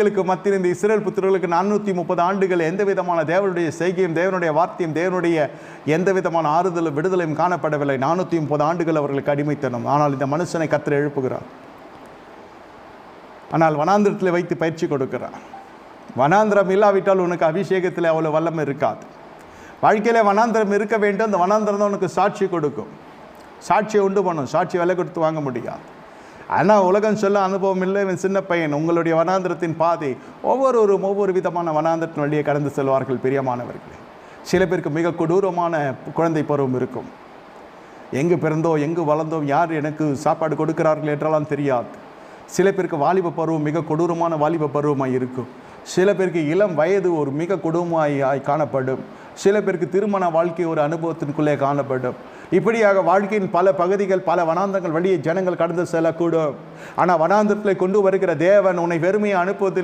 மக்களுக்கு மத்தியில் இந்த இஸ்ரேல் புத்திரர்களுக்கு நானூற்றி முப்பது ஆண்டுகள் எந்த விதமான தேவனுடைய செய்கையும் தேவனுடைய வார்த்தையும் தேவனுடைய எந்த விதமான ஆறுதலும் விடுதலையும் காணப்படவில்லை. நானூற்றி முப்பது ஆண்டுகள் அவர்களுக்கு அடிமைத்தனம். ஆனால் இந்த மனுஷனை கத்திர எழுப்புகிறார். ஆனால் வனாந்திரத்தில் வைத்து பயிற்சி கொடுக்கிறார். வனாந்திரம் இல்லாவிட்டால் உனக்கு அபிஷேகத்தில் அவ்வளோ வல்லம் இருக்காது. வாழ்க்கையில் வனாந்திரம் இருக்க வேண்டும். அந்த வனாந்திரம் தான் உனக்கு சாட்சி கொடுக்கும். சாட்சியை உண்டு பண்ணும். சாட்சி விலை கொடுத்து வாங்க முடியாது. ஆனால் உலகம் சொல்ல அனுபவம் இல்லை இவன் சின்ன பையன். உங்களுடைய வனாந்திரத்தின் பாதை ஒவ்வொருவரும் ஒவ்வொரு விதமான வனாந்திரத்தின் வழியே கடந்து செல்வார்கள் பிரியமானவர்களே. சில பேருக்கு மிக கொடூரமான குழந்தை பருவம் இருக்கும். எங்கு பிறந்தோ எங்கு வளர்ந்தோம் யார் எனக்கு சாப்பாடு கொடுக்கிறார்கள் என்றெல்லாம் தெரியாது. சில பேருக்கு வாலிப பருவம் மிக கொடூரமான வாலிப பருவமாக இருக்கும். சில பேருக்கு இளம் வயது ஒரு மிக கொடுமையாய் காணப்படும். சில பேருக்கு திருமண வாழ்க்கை ஒரு அனுபவத்திற்குள்ளே காணப்படும். இப்படியாக வாழ்க்கையின் பல பகுதிகள் பல வனாந்தங்கள் வழியே ஜனங்கள் கடந்து செல்லக்கூடும். ஆனால் வனாந்தத்தில் கொண்டு வருகிற தேவன் உன்னை வெறுமையை அனுப்புவதில்